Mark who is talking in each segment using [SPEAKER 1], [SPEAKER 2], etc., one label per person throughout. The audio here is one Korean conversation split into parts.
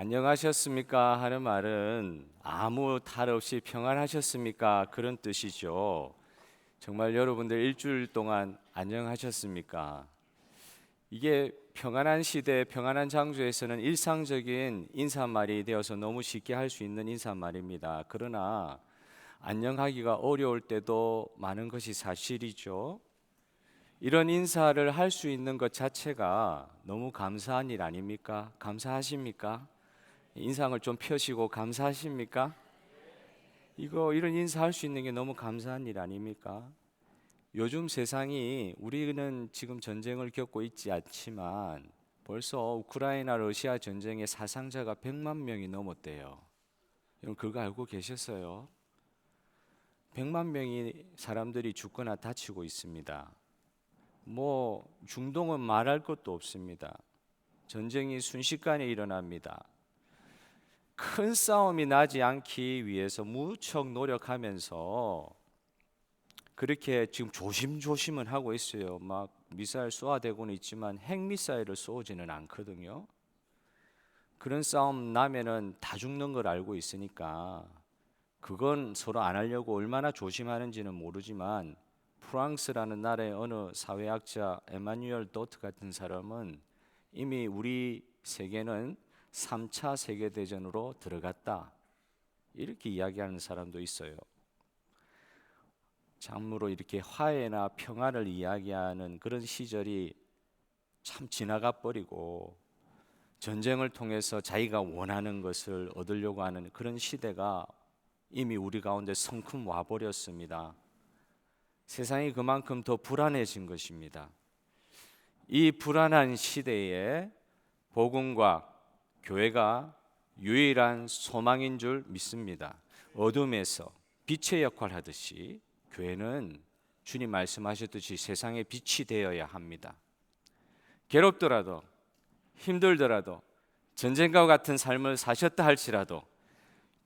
[SPEAKER 1] 안녕하셨습니까 하는 말은 아무 탈 없이 평안하셨습니까 그런 뜻이죠. 정말 여러분들 일주일 동안 안녕하셨습니까? 이게 평안한 시대, 평안한 장소에서는 일상적인 인사말이 되어서 너무 쉽게 할 수 있는 인사말입니다. 그러나 안녕하기가 어려울 때도 많은 것이 사실이죠. 이런 인사를 할 수 있는 것 자체가 너무 감사한 일 아닙니까? 감사하십니까? 인상을 좀 펴시고 감사하십니까? 이거 이런 인사할 수 있는 게 너무 감사한 일 아닙니까? 요즘 세상이 우리는 지금 전쟁을 겪고 있지 않지만 벌써 우크라이나 러시아 전쟁의 사상자가 100만 명이 넘었대요. 여러분 그거 알고 계셨어요? 100만 명이 사람들이 죽거나 다치고 있습니다. 뭐 중동은 말할 것도 없습니다. 전쟁이 순식간에 일어납니다. 큰 싸움이 나지 않기 위해서 무척 노력하면서 그렇게 지금 조심조심은 하고 있어요. 막 미사일 쏘아대고는 있지만 핵 미사일을 쏘지는 않거든요. 그런 싸움 나면은 다 죽는 걸 알고 있으니까 그건 서로 안 하려고 얼마나 조심하는지는 모르지만 프랑스라는 나라의 어느 사회학자 에마뉴엘 도트 같은 사람은 이미 우리 세계는 3차 세계 대전으로 들어갔다. 이렇게 이야기하는 사람도 있어요. 참으로 이렇게 화해나 평화를 이야기하는 그런 시절이 참 지나가 버리고 전쟁을 통해서 자기가 원하는 것을 얻으려고 하는 그런 시대가 이미 우리 가운데 성큼 와 버렸습니다. 세상이 그만큼 더 불안해진 것입니다. 이 불안한 시대에 복음과 교회가 유일한 소망인 줄 믿습니다. 어둠에서 빛의 역할 하듯이 교회는 주님 말씀하셨듯이 세상의 빛이 되어야 합니다. 괴롭더라도 힘들더라도 전쟁과 같은 삶을 사셨다 할지라도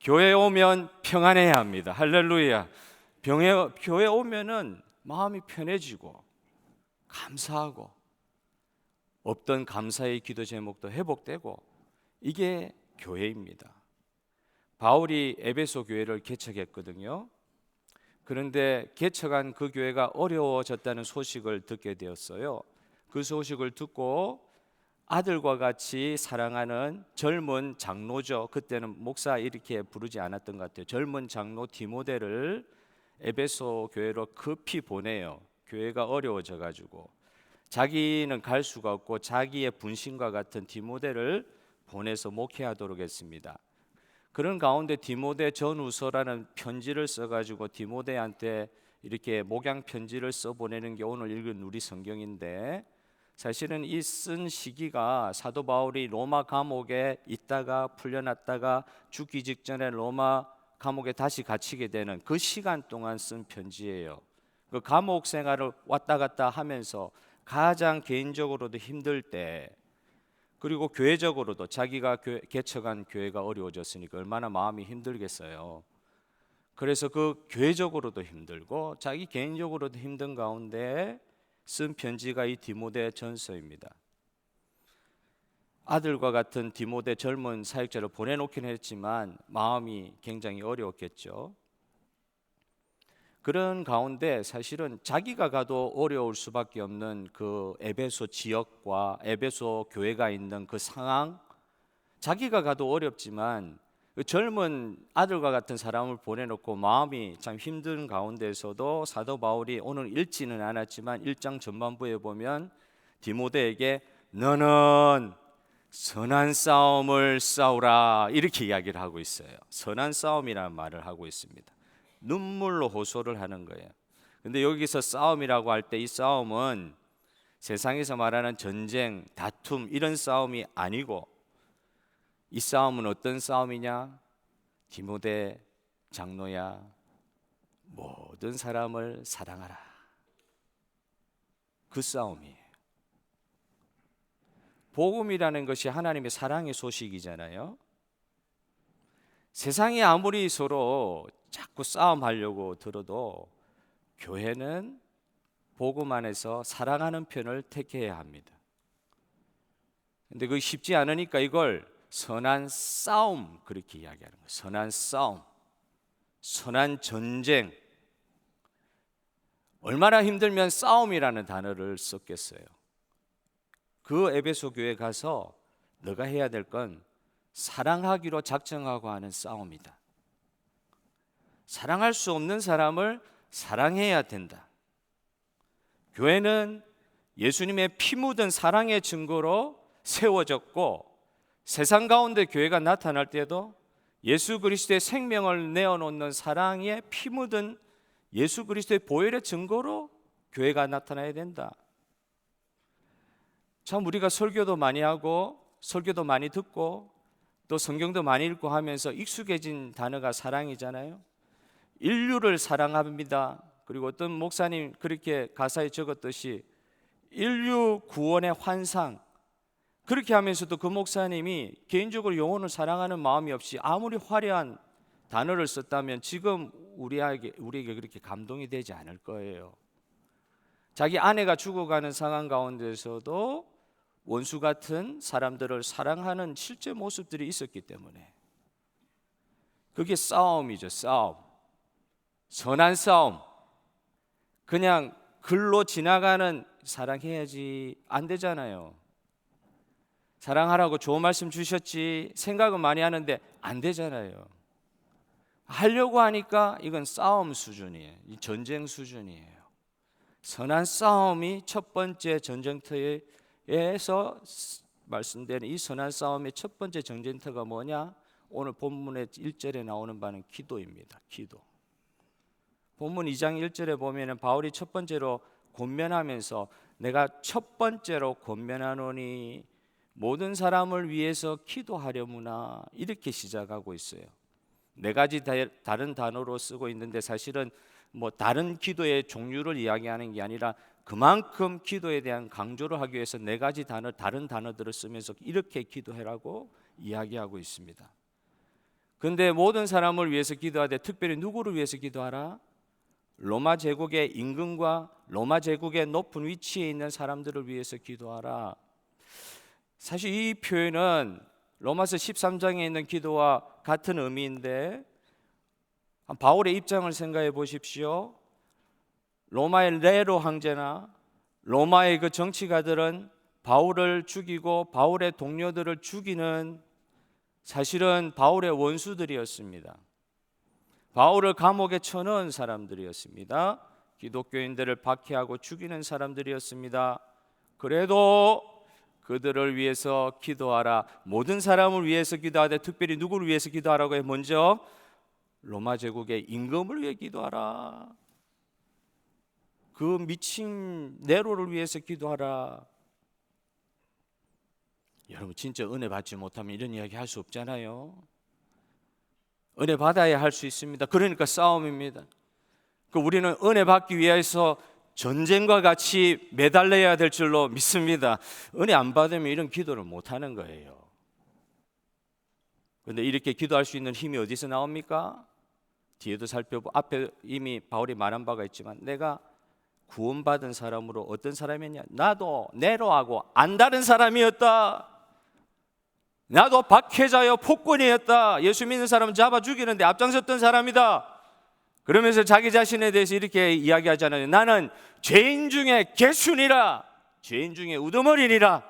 [SPEAKER 1] 교회 오면 평안해야 합니다. 할렐루야. 병에, 교회 오면은 마음이 편해지고 감사하고 없던 감사의 기도 제목도 회복되고 이게 교회입니다. 바울이 에베소 교회를 개척했거든요. 그런데 개척한 그 교회가 어려워졌다는 소식을 듣게 되었어요. 그 소식을 듣고 아들과 같이 사랑하는 젊은 장로죠. 그때는 목사 이렇게 부르지 않았던 것 같아요. 젊은 장로 디모데를 에베소 교회로 급히 보내요. 교회가 어려워져 가지고 자기는 갈 수가 없고 자기의 분신과 같은 디모데를 보내서 목회하도록 했습니다. 그런 가운데 디모데 전후서라는 편지를 써가지고 디모데한테 이렇게 목양 편지를 써 보내는 게 오늘 읽은 우리 성경인데 사실은 이 쓴 시기가 사도 바울이 로마 감옥에 있다가 풀려났다가 죽기 직전에 로마 감옥에 다시 갇히게 되는 그 시간 동안 쓴 편지예요. 그 감옥 생활을 왔다 갔다 하면서 가장 개인적으로도 힘들 때 그리고 교회적으로도 자기가 교회, 개척한 교회가 어려워졌으니까 얼마나 마음이 힘들겠어요. 그래서 그 교회적으로도 힘들고 자기 개인적으로도 힘든 가운데 쓴 편지가 이 디모데 전서입니다. 아들과 같은 디모데 젊은 사역자를 보내놓긴 했지만 마음이 굉장히 어려웠겠죠. 그런 가운데 사실은 자기가 가도 어려울 수밖에 없는 그 에베소 지역과 에베소 교회가 있는 그 상황, 자기가 가도 어렵지만 그 젊은 아들과 같은 사람을 보내놓고 마음이 참 힘든 가운데서도 사도 바울이 오늘 읽지는 않았지만 일장 전반부에 보면 디모데에게 너는 선한 싸움을 싸우라 이렇게 이야기를 하고 있어요. 선한 싸움이라는 말을 하고 있습니다. 눈물로 호소를 하는 거예요. 근데 여기서 싸움이라고 할 때 이 싸움은 세상에서 말하는 전쟁, 다툼 이런 싸움이 아니고 이 싸움은 어떤 싸움이냐? 디모데 장로야 모든 사람을 사랑하라. 그 싸움이에요. 복음이라는 것이 하나님의 사랑의 소식이잖아요. 세상이 아무리 서로 자꾸 싸움하려고 들어도 교회는 복음 안에서 사랑하는 편을 택해야 합니다. 근데 그게 쉽지 않으니까 이걸 선한 싸움 그렇게 이야기하는 거예요. 선한 싸움, 선한 전쟁. 얼마나 힘들면 싸움이라는 단어를 썼겠어요. 그 에베소 교회 가서 너가 해야 될 건 사랑하기로 작정하고 하는 싸움이다. 사랑할 수 없는 사람을 사랑해야 된다. 교회는 예수님의 피 묻은 사랑의 증거로 세워졌고 세상 가운데 교회가 나타날 때도 예수 그리스도의 생명을 내어놓는 사랑의 피 묻은 예수 그리스도의 보혈의 증거로 교회가 나타나야 된다. 참 우리가 설교도 많이 하고 설교도 많이 듣고 또 성경도 많이 읽고 하면서 익숙해진 단어가 사랑이잖아요. 인류를 사랑합니다. 그리고 어떤 목사님 그렇게 가사에 적었듯이 인류 구원의 환상 그렇게 하면서도 그 목사님이 개인적으로 영혼을 사랑하는 마음이 없이 아무리 화려한 단어를 썼다면 지금 우리에게 우리에게 그렇게 감동이 되지 않을 거예요. 자기 아내가 죽어가는 상황 가운데서도 원수 같은 사람들을 사랑하는 실제 모습들이 있었기 때문에 그게 싸움이죠, 싸움. 선한 싸움. 그냥 글로 지나가는 사랑해야지 안 되잖아요. 사랑하라고 좋은 말씀 주셨지 생각은 많이 하는데 안 되잖아요. 하려고 하니까 이건 싸움 수준이에요. 이 전쟁 수준이에요. 선한 싸움이 첫 번째 전쟁터에서 말씀되는 이 선한 싸움의 첫 번째 전쟁터가 뭐냐? 오늘 본문의 1절에 나오는 바는 기도입니다. 기도. 본문 2장 1절에 보면은 바울이 첫 번째로 권면하면서 내가 첫 번째로 권면하노니 모든 사람을 위해서 기도하려무나 이렇게 시작하고 있어요. 네 가지 다른 단어로 쓰고 있는데 사실은 뭐 다른 기도의 종류를 이야기하는 게 아니라 그만큼 기도에 대한 강조를 하기 위해서 네 가지 단어 다른 단어들을 쓰면서 이렇게 기도해라고 이야기하고 있습니다. 근데 모든 사람을 위해서 기도하되 특별히 누구를 위해서 기도하라? 로마 제국의 임금과 로마 제국의 높은 위치에 있는 사람들을 위해서 기도하라. 사실 이 표현은 로마서 13장에 있는 기도와 같은 의미인데 바울의 입장을 생각해 보십시오. 로마의 네로 황제나 로마의 그 정치가들은 바울을 죽이고 바울의 동료들을 죽이는 사실은 바울의 원수들이었습니다. 바울을 감옥에 쳐넣은 사람들이었습니다. 기독교인들을 박해하고 죽이는 사람들이었습니다. 그래도 그들을 위해서 기도하라. 모든 사람을 위해서 기도하되 특별히 누구를 위해서 기도하라고 해? 먼저 로마 제국의 임금을 위해 기도하라. 그 미친 네로를 위해서 기도하라. 여러분 진짜 은혜 받지 못하면 이런 이야기 할 수 없잖아요. 은혜 받아야 할 수 있습니다. 그러니까 싸움입니다. 그 우리는 은혜 받기 위해서 전쟁과 같이 매달려야 될 줄로 믿습니다. 은혜 안 받으면 이런 기도를 못 하는 거예요. 근데 이렇게 기도할 수 있는 힘이 어디서 나옵니까? 뒤에도 살펴보 앞에 이미 바울이 말한 바가 있지만 내가 구원받은 사람으로 어떤 사람이었냐? 나도 네로하고 안 다른 사람이었다. 나도 박해자여 폭군이었다. 예수 믿는 사람은 잡아 죽이는데 앞장섰던 사람이다. 그러면서 자기 자신에 대해서 이렇게 이야기하잖아요. 나는 죄인 중에 개순이라, 죄인 중에 우두머리니라.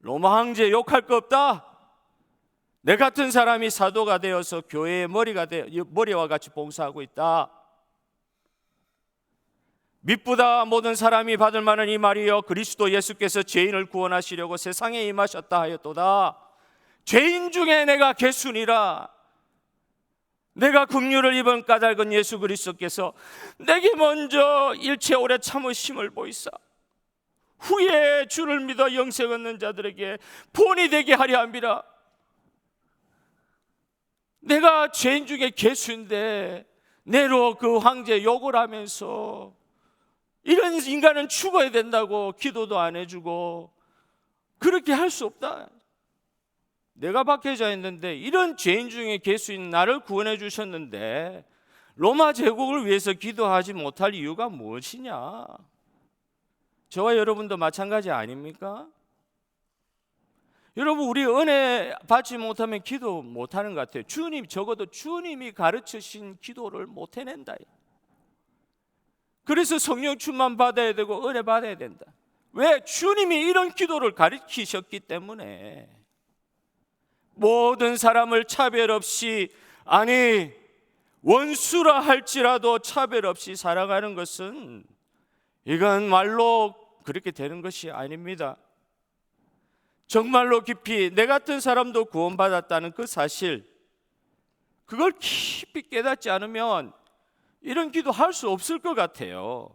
[SPEAKER 1] 로마 황제 욕할 거 없다. 내 같은 사람이 사도가 되어서 교회의 머리가 되 머리와 같이 봉사하고 있다. 믿보다 모든 사람이 받을 만한 이 말이여 그리스도 예수께서 죄인을 구원하시려고 세상에 임하셨다 하였도다. 죄인 중에 내가 개순이라. 내가 긍휼을 입은 까닭은 예수 그리스도께서 내게 먼저 일체 오래 참으심을 보이사 후에 주를 믿어 영생 얻는 자들에게 본이 되게 하려 함이라 내가 죄인 중에 개수인데 내로 그 황제 욕을 하면서 이런 인간은 죽어야 된다고 기도도 안 해주고 그렇게 할 수 없다 내가 박해자였는데 이런 죄인 중에 개수인 나를 구원해 주셨는데 로마 제국을 위해서 기도하지 못할 이유가 무엇이냐? 저와 여러분도 마찬가지 아닙니까? 여러분 우리 은혜 받지 못하면 기도 못하는 것 같아요. 주님 적어도 주님이 가르치신 기도를 못 해낸다. 그래서 성령 충만 받아야 되고 은혜 받아야 된다. 왜 주님이 이런 기도를 가르치셨기 때문에 모든 사람을 차별 없이 아니 원수라 할지라도 차별 없이 살아가는 것은 이건 말로 그렇게 되는 것이 아닙니다. 정말로 깊이 내 같은 사람도 구원받았다는 그 사실 그걸 깊이 깨닫지 않으면 이런 기도 할 수 없을 것 같아요.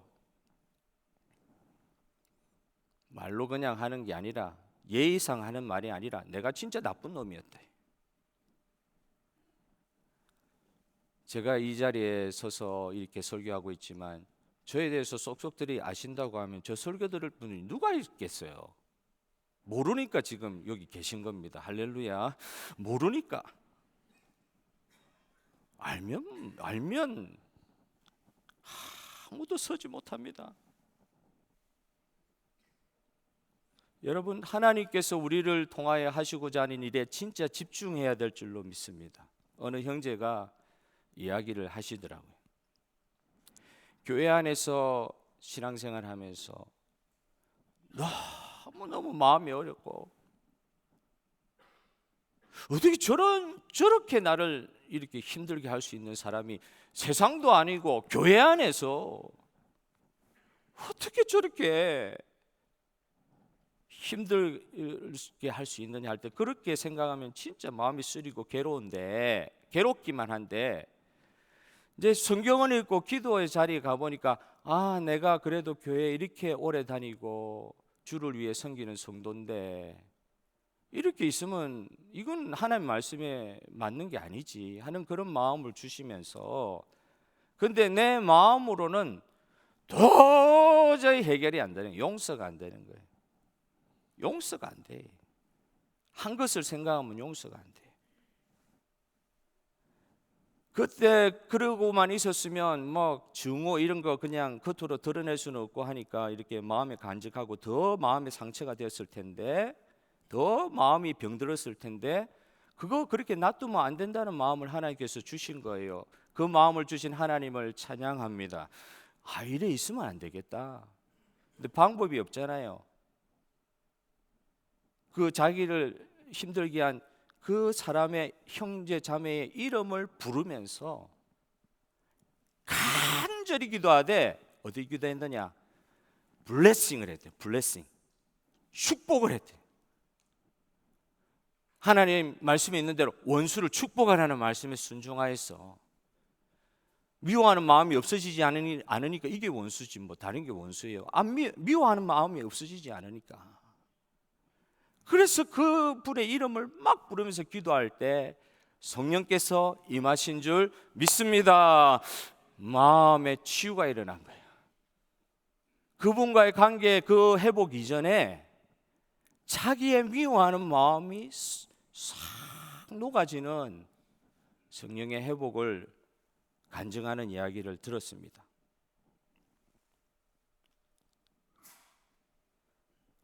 [SPEAKER 1] 말로 그냥 하는 게 아니라 예의상 하는 말이 아니라 내가 진짜 나쁜 놈이었다. 제가 이 자리에 서서 이렇게 설교하고 있지만 저에 대해서 쏙쏙들이 아신다고 하면 저 설교 들을 분이 누가 있겠어요? 모르니까 지금 여기 계신 겁니다. 할렐루야. 모르니까. 알면 알면 아무도 서지 못합니다. 여러분 하나님께서 우리를 통하여 하시고자 하는 일에 진짜 집중해야 될 줄로 믿습니다. 어느 형제가 이야기를 하시더라고요. 교회 안에서 신앙생활 하면서 너무 너무 마음이 어렵고 어떻게 저런 저렇게 나를 이렇게 힘들게 할 수 있는 사람이 세상도 아니고 교회 안에서 어떻게 저렇게 힘들게 할 수 있느냐 할 때 그렇게 생각하면 진짜 마음이 쓰리고 괴로운데 괴롭기만 한데 이제 성경을 읽고 기도의 자리에 가 보니까 아 내가 그래도 교회 이렇게 오래 다니고 주를 위해 섬기는 성도인데 이렇게 있으면 이건 하나님 말씀에 맞는 게 아니지 하는 그런 마음을 주시면서 근데 내 마음으로는 도저히 해결이 안 되는 용서가 안 되는 거예요. 용서가 안 돼. 한 것을 생각하면 용서가 안 돼. 그때 그러고만 있었으면 뭐 증오 이런 거 그냥 겉으로 드러낼 수는 없고 하니까 이렇게 마음에 간직하고 더 마음에 상처가 되었을 텐데 더 마음이 병들었을 텐데 그거 그렇게 놔두면 안 된다는 마음을 하나님께서 주신 거예요. 그 마음을 주신 하나님을 찬양합니다. 아 이래 있으면 안 되겠다. 근데 방법이 없잖아요. 그 자기를 힘들게 한 그 사람의 형제 자매의 이름을 부르면서 간절히 기도하되 어디 기도했느냐? 블레싱을 했대. 블레싱. 축복을 했대. 하나님 말씀에 있는 대로 원수를 축복하라는 말씀에 순종하였어. 미워하는 마음이 없어지지 않으니, 않으니까 이게 원수지 뭐 다른 게 원수예요. 안 미, 미워하는 마음이 없어지지 않으니까. 그래서 그 분의 이름을 막 부르면서 기도할 때 성령께서 임하신 줄 믿습니다. 마음의 치유가 일어난 거예요. 그분과의 관계 그 회복 이전에 자기의 미워하는 마음이 싹 녹아지는 성령의 회복을 간증하는 이야기를 들었습니다.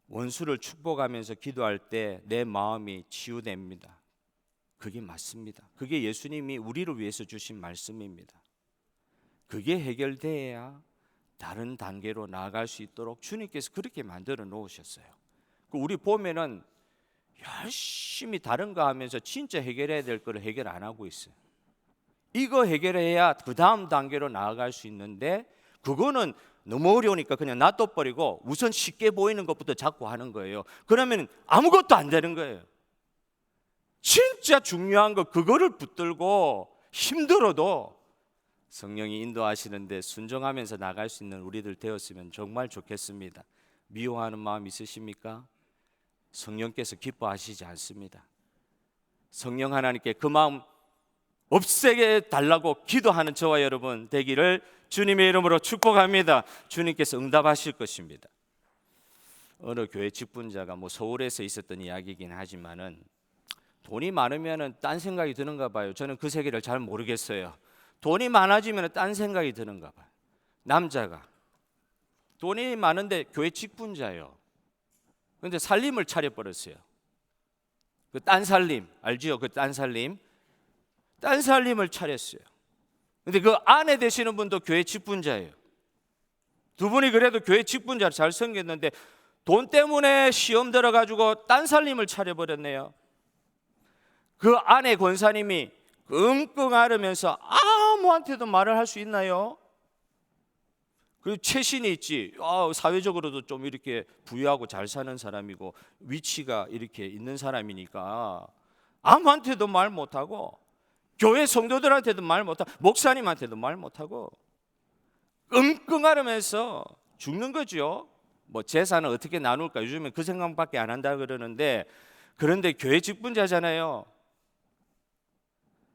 [SPEAKER 1] 원수를 축복하면서 기도할 때 내 마음이 치유됩니다. 그게 맞습니다. 그게 예수님이 우리를 위해서 주신 말씀입니다. 그게 해결돼야 다른 단계로 나아갈 수 있도록 주님께서 그렇게 만들어 놓으셨어요. 그 우리 보면은 열심히 다른 거 하면서 진짜 해결해야 될 거를 해결 안 하고 있어요. 이거 해결해야 그 다음 단계로 나아갈 수 있는데 그거는 너무 어려우니까 그냥 놔둬버리고 우선 쉽게 보이는 것부터 자꾸 하는 거예요. 그러면 아무것도 안 되는 거예요. 진짜 중요한 거 그거를 붙들고 힘들어도 성령이 인도하시는데 순종하면서 나갈 수 있는 우리들 되었으면 정말 좋겠습니다. 미워하는 마음 있으십니까? 성령께서 기뻐하시지 않습니다. 성령 하나님께 그 마음 없애게 달라고 기도하는 저와 여러분 되기를 주님의 이름으로 축복합니다. 주님께서 응답하실 것입니다. 어느 교회 직분자가 뭐 서울에서 있었던 이야기이긴 하지만은 돈이 많으면은 딴 생각이 드는가 봐요. 저는 그 세계를 잘 모르겠어요. 돈이 많아지면 딴 생각이 드는가 봐요. 남자가 돈이 많은데 교회 직분자예요. 근데 살림을 차려 버렸어요. 그 딴 살림 알지요? 그 딴 살림 딴 살림을 차렸어요. 근데 그 아내 되시는 분도 교회 직분자예요. 두 분이 그래도 교회 직분자 잘 섬겼는데 돈 때문에 시험 들어가지고 딴 살림을 차려버렸네요. 그 아내 권사님이 끙끙 앓으면서 아무한테도 말을 할 수 있나요? 그 최신이 있지. 아, 사회적으로도 좀 이렇게 부유하고 잘 사는 사람이고 위치가 이렇게 있는 사람이니까 아무한테도 말 못하고 교회 성도들한테도 말 못하고 목사님한테도 말 못하고 끙끙 앓으면서 죽는 거죠. 뭐 재산을 어떻게 나눌까 요즘에 그 생각밖에 안 한다 그러는데 그런데 교회 직분자잖아요.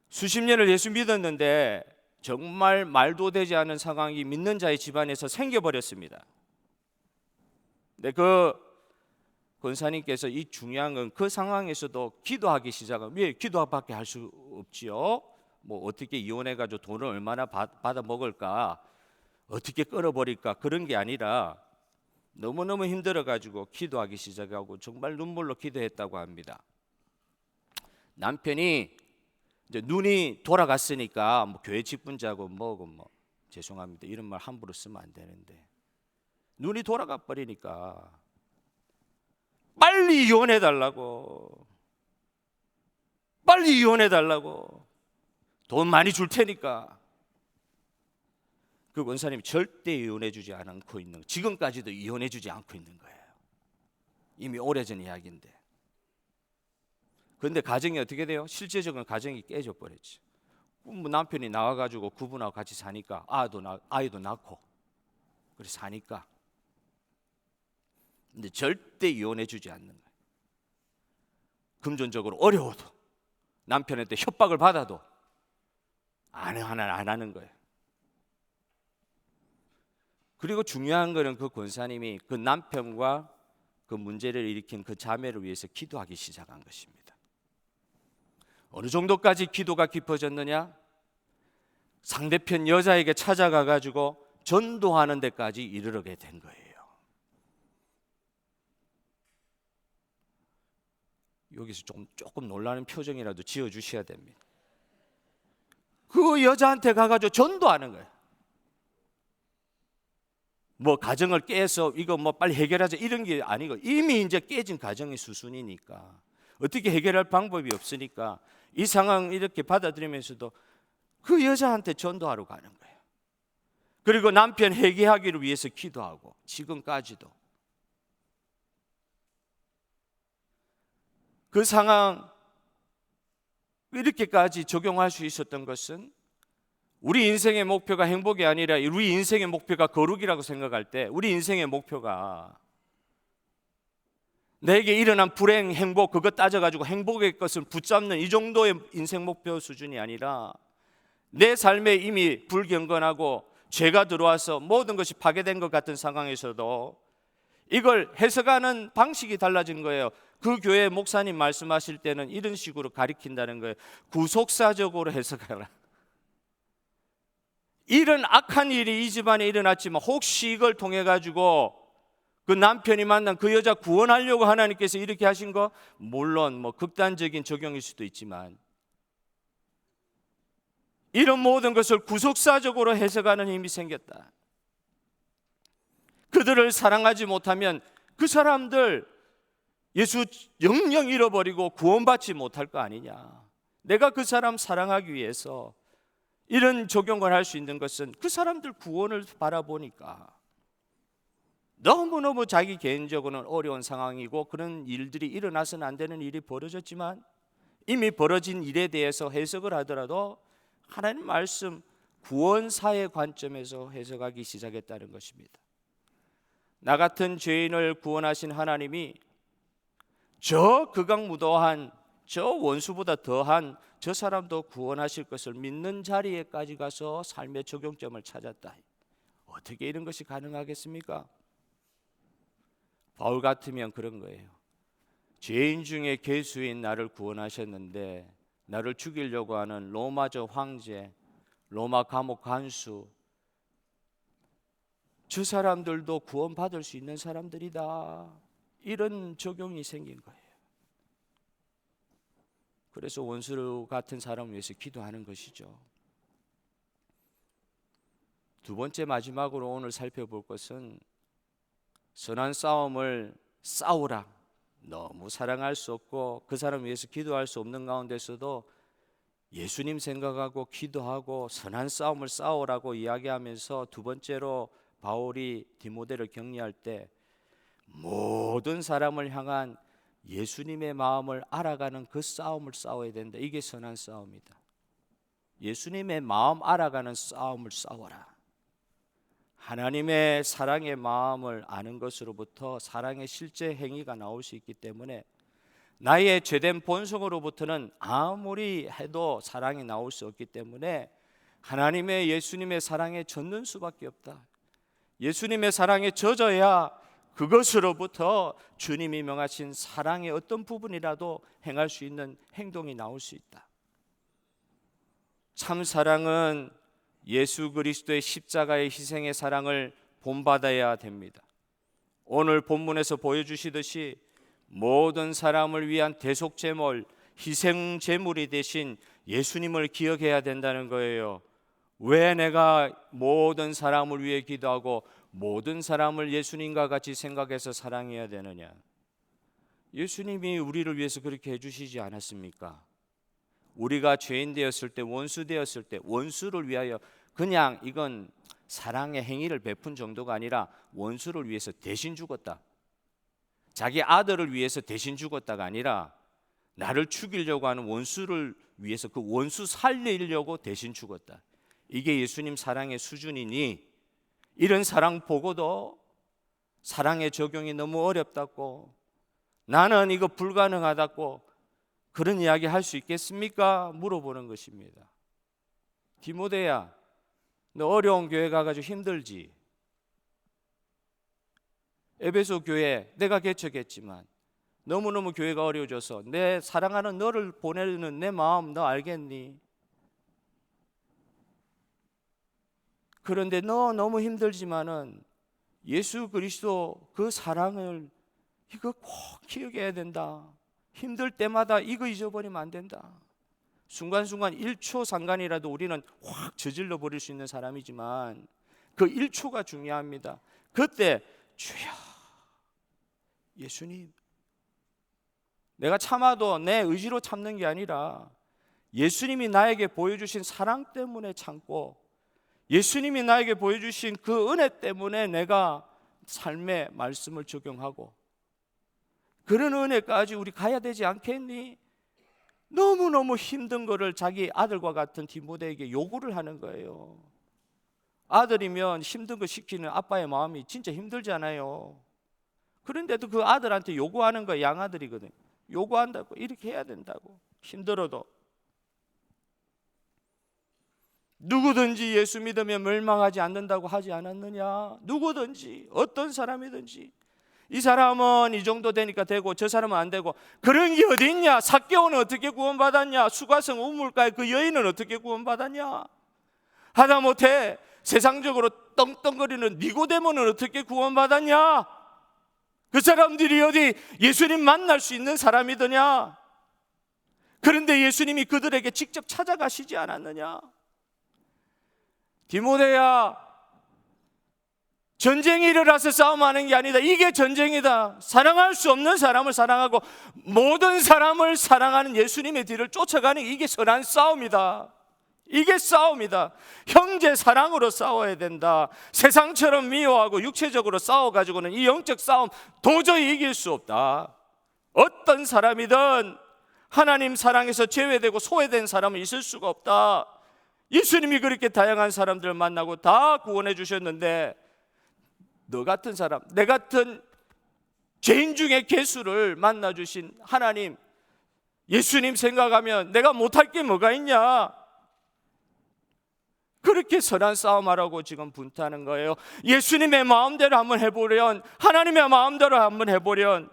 [SPEAKER 1] 수십 년을 예수 믿었는데 정말 말도 되지 않은 상황이 믿는 자의 집안에서 생겨버렸습니다. 근데 그 권사님께서 이 중요한 건 그 상황에서도 기도하기 시작하면 왜 기도밖에 할 수 없지요? 뭐 어떻게 이혼해 가지고 돈을 얼마나 받, 받아 먹을까? 어떻게 끌어버릴까? 그런 게 아니라 너무너무 힘들어 가지고 기도하기 시작하고 정말 눈물로 기도했다고 합니다. 남편이 이제 눈이 돌아갔으니까 뭐 교회 직분자고 뭐고 뭐 죄송합니다. 이런 말 함부로 쓰면 안 되는데 눈이 돌아가 버리니까 빨리 이혼해 달라고 빨리 이혼해 달라고 돈 많이 줄 테니까 그 원사님이 절대 이혼해 주지 않고 있는 지금까지도 이혼해 주지 않고 있는 거예요. 이미 오래전 이야기인데. 그런데 가정이 어떻게 돼요? 실제적인 가정이 깨져 버렸지. 뭐 남편이 나와 가지고 그분하고 같이 사니까 아도 나, 아이도 낳고 그래 사니까. 근데 절대 이혼해 주지 않는 거예요. 금전적으로 어려워도 남편한테 협박을 받아도 안 하나 안 하는 거예요. 그리고 중요한 거는 그 권사님이 그 남편과 그 문제를 일으킨 그 자매를 위해서 기도하기 시작한 것입니다. 어느 정도까지 기도가 깊어졌느냐? 상대편 여자에게 찾아가 가지고 전도하는 데까지 이르게 된 거예요. 여기서 조금 조금 놀라는 표정이라도 지어 주셔야 됩니다. 그 여자한테 가가지고 전도하는 거예요. 뭐 가정을 깨서 이거 뭐 빨리 해결하자 이런 게 아니고 이미 이제 깨진 가정의 수순이니까 어떻게 해결할 방법이 없으니까 이 상황 이렇게 받아들이면서도 그 여자한테 전도하러 가는 거예요. 그리고 남편 회개하기를 위해서 기도하고 지금까지도 그 상황 이렇게까지 적용할 수 있었던 것은 우리 인생의 목표가 행복이 아니라 우리 인생의 목표가 거룩이라고 생각할 때 우리 인생의 목표가 내게 일어난 불행, 행복 그것 따져가지고 행복의 것을 붙잡는 이 정도의 인생 목표 수준이 아니라 내 삶에 이미 불경건하고 죄가 들어와서 모든 것이 파괴된 것 같은 상황에서도 이걸 해석하는 방식이 달라진 거예요. 그 교회 목사님 말씀하실 때는 이런 식으로 가리킨다는 거예요. 구속사적으로 해석하라. 이런 악한 일이 이 집안에 일어났지만 혹시 이걸 통해 가지고 그 남편이 만난 그 여자 구원하려고 하나님께서 이렇게 하신 거 물론 뭐 극단적인 적용일 수도 있지만 이런 모든 것을 구속사적으로 해석하는 힘이 생겼다. 그들을 사랑하지 못하면 그 사람들 예수 영영 잃어버리고 구원받지 못할 거 아니냐. 내가 그 사람 사랑하기 위해서 이런 적용을 할 수 있는 것은 그 사람들 구원을 바라보니까 너무너무 자기 개인적으로는 어려운 상황이고 그런 일들이 일어나서는 안 되는 일이 벌어졌지만 이미 벌어진 일에 대해서 해석을 하더라도 하나님 말씀 구원사의 관점에서 해석하기 시작했다는 것입니다. 나 같은 죄인을 구원하신 하나님이 저 극악무도한 저 원수보다 더한 저 사람도 구원하실 것을 믿는 자리에까지 가서 삶의 적용점을 찾았다. 어떻게 이런 것이 가능하겠습니까? 바울 같으면 그런 거예요. 죄인 중에 괴수인 나를 구원하셨는데 나를 죽이려고 하는 로마저 황제, 로마 감옥 간수 저 사람들도 구원받을 수 있는 사람들이다. 이런 적용이 생긴 거예요. 그래서 원수 같은 사람을 위해서 기도하는 것이죠. 두 번째 마지막으로 오늘 살펴볼 것은 선한 싸움을 싸우라. 너무 사랑할 수 없고 그 사람 위해서 기도할 수 없는 가운데서도 예수님 생각하고 기도하고 선한 싸움을 싸우라고 이야기하면서 두 번째로 바울이 디모데를 격려할 때 모든 사람을 향한 예수님의 마음을 알아가는 그 싸움을 싸워야 된다. 이게 선한 싸움이다. 예수님의 마음 알아가는 싸움을 싸워라. 하나님의 사랑의 마음을 아는 것으로부터 사랑의 실제 행위가 나올 수 있기 때문에 나의 죄된 본성으로부터는 아무리 해도 사랑이 나올 수 없기 때문에 하나님의 예수님의 사랑에 젖는 수밖에 없다. 예수님의 사랑에 젖어야 그것으로부터 주님이 명하신 사랑의 어떤 부분이라도 행할 수 있는 행동이 나올 수 있다. 참 사랑은 예수 그리스도의 십자가의 희생의 사랑을 본받아야 됩니다. 오늘 본문에서 보여주시듯이 모든 사람을 위한 대속 제물, 희생 제물이 대신 예수님을 기억해야 된다는 거예요. 왜 내가 모든 사람을 위해 기도하고 모든 사람을 예수님과 같이 생각해서 사랑해야 되느냐? 예수님이 우리를 위해서 그렇게 해주시지 않았습니까? 우리가 죄인 되었을 때 원수 되었을 때 원수를 위하여 그냥 이건 사랑의 행위를 베푼 정도가 아니라 원수를 위해서 대신 죽었다. 자기 아들을 위해서 대신 죽었다가 아니라 나를 죽이려고 하는 원수를 위해서 그 원수 살리려고 대신 죽었다. 이게 예수님 사랑의 수준이니 이런 사랑 보고도 사랑의 적용이 너무 어렵다고 나는 이거 불가능하다고 그런 이야기 할 수 있겠습니까? 물어보는 것입니다. 디모데야, 너 어려운 교회 가가지고 힘들지? 에베소 교회 내가 개척했지만 너무너무 교회가 어려워져서 내 사랑하는 너를 보내는 내 마음 너 알겠니? 그런데 너 너무 힘들지만은 예수 그리스도 그 사랑을 이거 꼭 기억해야 된다. 힘들 때마다 이거 잊어버리면 안 된다. 순간순간 1초 상간이라도 우리는 확 저질러 버릴 수 있는 사람이지만 그 1초가 중요합니다. 그때 주여 예수님 내가 참아도 내 의지로 참는 게 아니라 예수님이 나에게 보여주신 사랑 때문에 참고 예수님이 나에게 보여주신 그 은혜 때문에 내가 삶의 말씀을 적용하고 그런 은혜까지 우리 가야 되지 않겠니? 너무너무 힘든 거를 자기 아들과 같은 디모데에게 요구를 하는 거예요. 아들이면 힘든 거 시키는 아빠의 마음이 진짜 힘들잖아요. 그런데도 그 아들한테 요구하는 거 양아들이거든. 요구한다고 이렇게 해야 된다고 힘들어도 누구든지 예수 믿으면 멸망하지 않는다고 하지 않았느냐? 누구든지 어떤 사람이든지 이 사람은 이 정도 되니까 되고 저 사람은 안 되고 그런 게 어디 있냐? 사개오는 어떻게 구원받았냐? 수가성 우물가의 그 여인은 어떻게 구원받았냐? 하다못해 세상적으로 떵떵거리는 니고데모는 어떻게 구원받았냐? 그 사람들이 어디 예수님 만날 수 있는 사람이더냐? 그런데 예수님이 그들에게 직접 찾아가시지 않았느냐? 디모데야, 전쟁이 일어나서 싸움하는 게 아니다. 이게 전쟁이다. 사랑할 수 없는 사람을 사랑하고 모든 사람을 사랑하는 예수님의 뒤를 쫓아가는 이게 선한 싸움이다. 이게 싸움이다. 형제 사랑으로 싸워야 된다. 세상처럼 미워하고 육체적으로 싸워가지고는 이 영적 싸움 도저히 이길 수 없다. 어떤 사람이든 하나님 사랑에서 제외되고 소외된 사람은 있을 수가 없다. 예수님이 그렇게 다양한 사람들을 만나고 다 구원해 주셨는데 너 같은 사람, 내 같은 죄인 중에 개수를 만나 주신 하나님 예수님 생각하면 내가 못할 게 뭐가 있냐? 그렇게 선한 싸움하라고 지금 분투하는 거예요. 예수님의 마음대로 한번 해보련, 하나님의 마음대로 한번 해보련,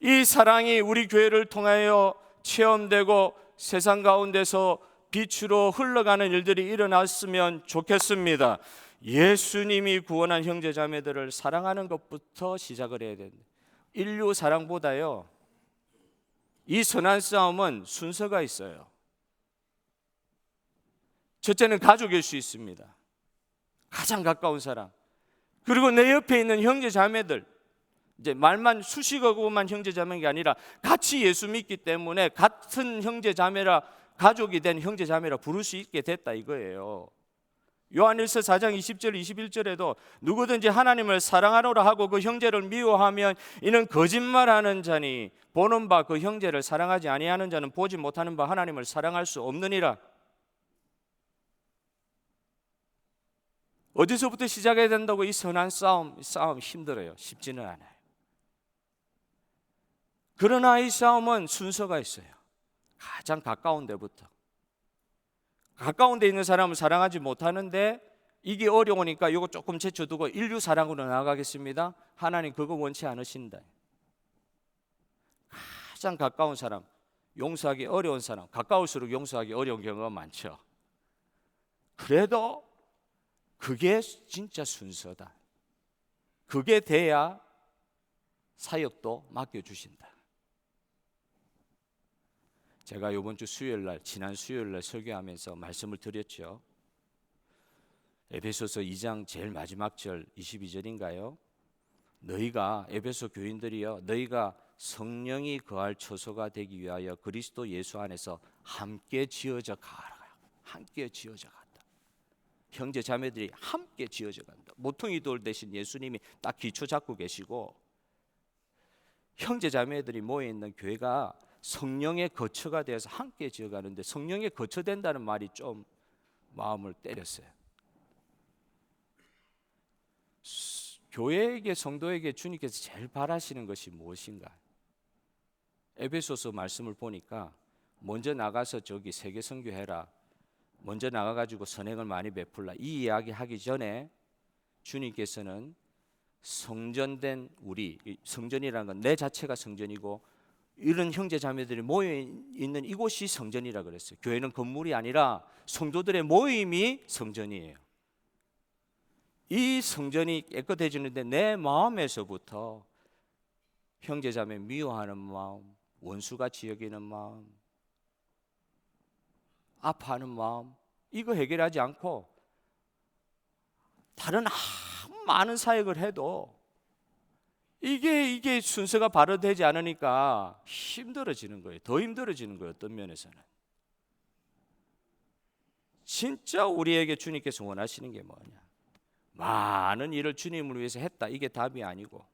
[SPEAKER 1] 이 사랑이 우리 교회를 통하여 체험되고 세상 가운데서 빛으로 흘러가는 일들이 일어났으면 좋겠습니다. 예수님이 구원한 형제 자매들을 사랑하는 것부터 시작을 해야 된다. 인류 사랑보다요. 이 선한 싸움은 순서가 있어요. 첫째는 가족일 수 있습니다. 가장 가까운 사람. 그리고 내 옆에 있는 형제 자매들. 이제 말만 수식어고만 형제 자매인 게 아니라 같이 예수 믿기 때문에 같은 형제 자매라 가족이 된 형제 자매라 부를 수 있게 됐다 이거예요. 요한일서 4장 20절 21절에도 누구든지 하나님을 사랑하노라 하고 그 형제를 미워하면 이는 거짓말하는 자니 보는 바 그 형제를 사랑하지 아니하는 자는 보지 못하는 바 하나님을 사랑할 수 없느니라. 어디서부터 시작해야 된다고 이 선한 싸움 싸움 힘들어요. 쉽지는 않아요. 그러나 이 싸움은 순서가 있어요. 가장 가까운 데부터 가까운 데 있는 사람을 사랑하지 못하는데 이게 어려우니까 이거 조금 제쳐두고 인류 사랑으로 나아가겠습니다. 하나님 그거 원치 않으신다. 가장 가까운 사람, 용서하기 어려운 사람, 가까울수록 용서하기 어려운 경우가 많죠. 그래도 그게 진짜 순서다. 그게 돼야 사역도 맡겨주신다. 제가 이번 주 수요일 날 지난 수요일 날 설교하면서 말씀을 드렸죠. 에베소서 2장 제일 마지막 절 22절인가요? 너희가 에베소 교인들이여 너희가 성령이 거할 초소가 되기 위하여 그리스도 예수 안에서 함께 지어져 가라. 함께 지어져 간다. 형제 자매들이 함께 지어져 간다. 모퉁이 돌 대신 예수님이 딱 기초 잡고 계시고 형제 자매들이 모여 있는 교회가 성령의 거처가 되어서 함께 지어가는데 성령의 거처된다는 말이 좀 마음을 때렸어요. 교회에게 성도에게 주님께서 제일 바라시는 것이 무엇인가? 에베소서 말씀을 보니까 먼저 나가서 저기 세계 선교해라. 먼저 나가 가지고 선행을 많이 베풀라. 이 이야기 하기 전에 주님께서는 성전된 우리 성전이라는 건 내 자체가 성전이고 이런 형제 자매들이 모여 있는 이곳이 성전이라 그랬어요. 교회는 건물이 아니라 성도들의 모임이 성전이에요. 이 성전이 깨끗해지는데 내 마음에서부터 형제 자매 미워하는 마음, 원수같이 여기는 마음, 아파하는 마음 이거 해결하지 않고 다른 많은 사역을 해도 이게 이게 순서가 바로 되지 않으니까 힘들어지는 거예요. 더 힘들어지는 거예요. 어떤 면에서는. 진짜 우리에게 주님께서 원하시는 게 뭐냐? 많은 일을 주님을 위해서 했다. 이게 답이 아니고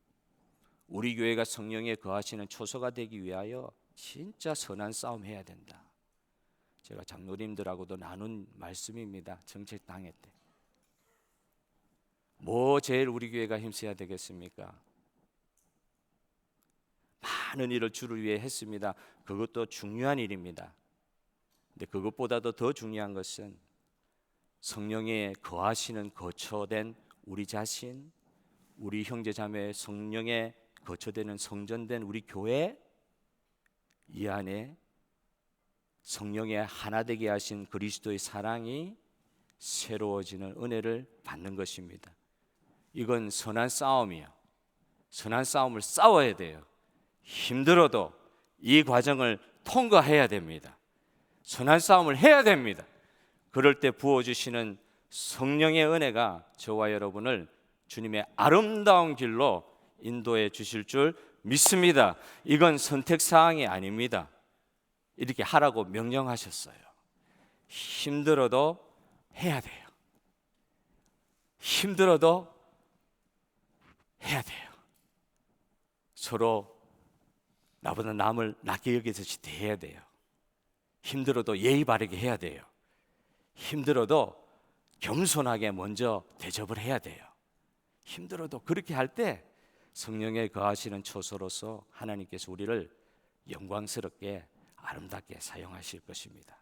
[SPEAKER 1] 우리 교회가 성령에 거하시는 초소가 되기 위하여 진짜 선한 싸움 해야 된다. 제가 장로님들하고도 나눈 말씀입니다. 정책 때. 뭐 제일 우리 교회가 힘써야 되겠습니까? 많은 일을 주를 위해 했습니다. 그것도 중요한 일입니다. 근데 그것보다도 더 중요한 것은 성령에 거하시는 거처된 우리 자신, 우리 형제 자매 성령에 거처되는 성전된 우리 교회 이 안에 성령의 하나 되게 하신 그리스도의 사랑이 새로워지는 은혜를 받는 것입니다. 이건 선한 싸움이요. 선한 싸움을 싸워야 돼요. 힘들어도 이 과정을 통과해야 됩니다. 선한 싸움을 해야 됩니다. 그럴 때 부어주시는 성령의 은혜가 저와 여러분을 주님의 아름다운 길로 인도해 주실 줄 믿습니다. 이건 선택 사항이 아닙니다. 이렇게 하라고 명령하셨어요. 힘들어도 해야 돼요. 힘들어도 해야 돼요. 서로 나보다 남을 낮게 여기듯이 대해야 돼요. 힘들어도 예의 바르게 해야 돼요. 힘들어도 겸손하게 먼저 대접을 해야 돼요. 힘들어도 그렇게 할 때 성령에 거하시는 초소로서 하나님께서 우리를 영광스럽게 아름답게 사용하실 것입니다.